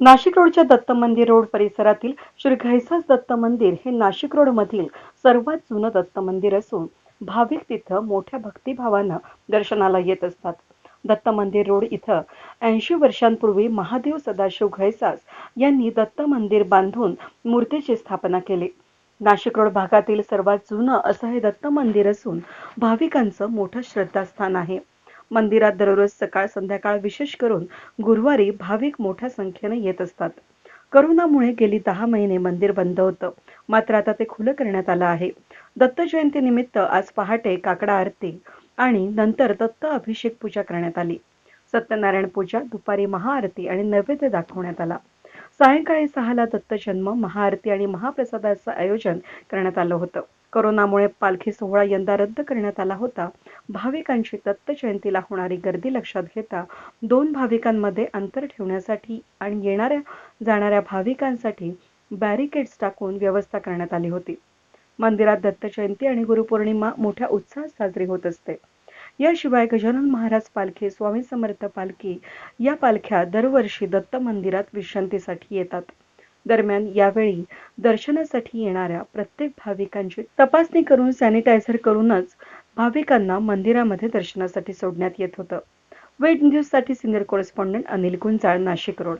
नाशिक रोडच्या दत्त मंदिर रोड परिसरातील श्री घैसास दत्त मंदिर हे नाशिक रोड मधील सर्वात जुनं दत्त मंदिर असून भाविक तिथं मोठ्या भक्तिभावानं दर्शनाला येत असतात. दत्त मंदिर रोड इथं ऐंशी वर्षांपूर्वी महादेव सदाशिव घैसास यांनी दत्त मंदिर बांधून मूर्तीची स्थापना केली. नाशिक रोड भागातील सर्वात जुनं असं हे दत्त मंदिर असून भाविकांचं मोठं श्रद्धास्थान आहे. मंदिरात दररोज सकाळ संध्याकाळ विशेष करून गुरुवारी भाविक मोठ्या संख्येने येत असतात. करोनामुळे गेली दहा महिने मंदिर बंद होतं. मात्र आता ते खुलं करण्यात आलं आहे. दत्त जयंती निमित्त आज पहाटे काकडा आरती आणि नंतर दत्त अभिषेक पूजा करण्यात आली. सत्यनारायण पूजा दुपारी महाआरती आणि नैवेद्य दाखवण्यात आला. सायंकाळी सहाला दत्त जन्म महाआरती आणि महाप्रसादाचं आयोजन करण्यात आलं होतं. कोरोनामुळे पालखी सोहळा यंदा रद्द करण्यात आला होता. भाविकांची दत्त जयंतीला होणारी गर्दी लक्षात घेता दोन भाविकांमध्ये अंतर ठेवण्यासाठी आणि येणाऱ्या जाणाऱ्या भाविकांसाठी बॅरिकेड्स टाकून व्यवस्था करण्यात आली होती. मंदिरात दत्त जयंती आणि गुरुपौर्णिमा मोठ्या उत्साहात साजरी होत असते. याशिवाय गजानन महाराज पालखी स्वामी समर्थ पालखी या पालख्या दरवर्षी दत्त मंदिरात विश्रांतीसाठी येतात. दरम्यान यावेळी दर्शनासाठी येणाऱ्या प्रत्येक भाविकांची तपासणी करून सॅनिटायझर करूनच भाविकांना मंदिरामध्ये दर्शनासाठी सोडण्यात येत होतं. वेट न्यूजसाठी senior correspondent Anil Gunjal Nashik road.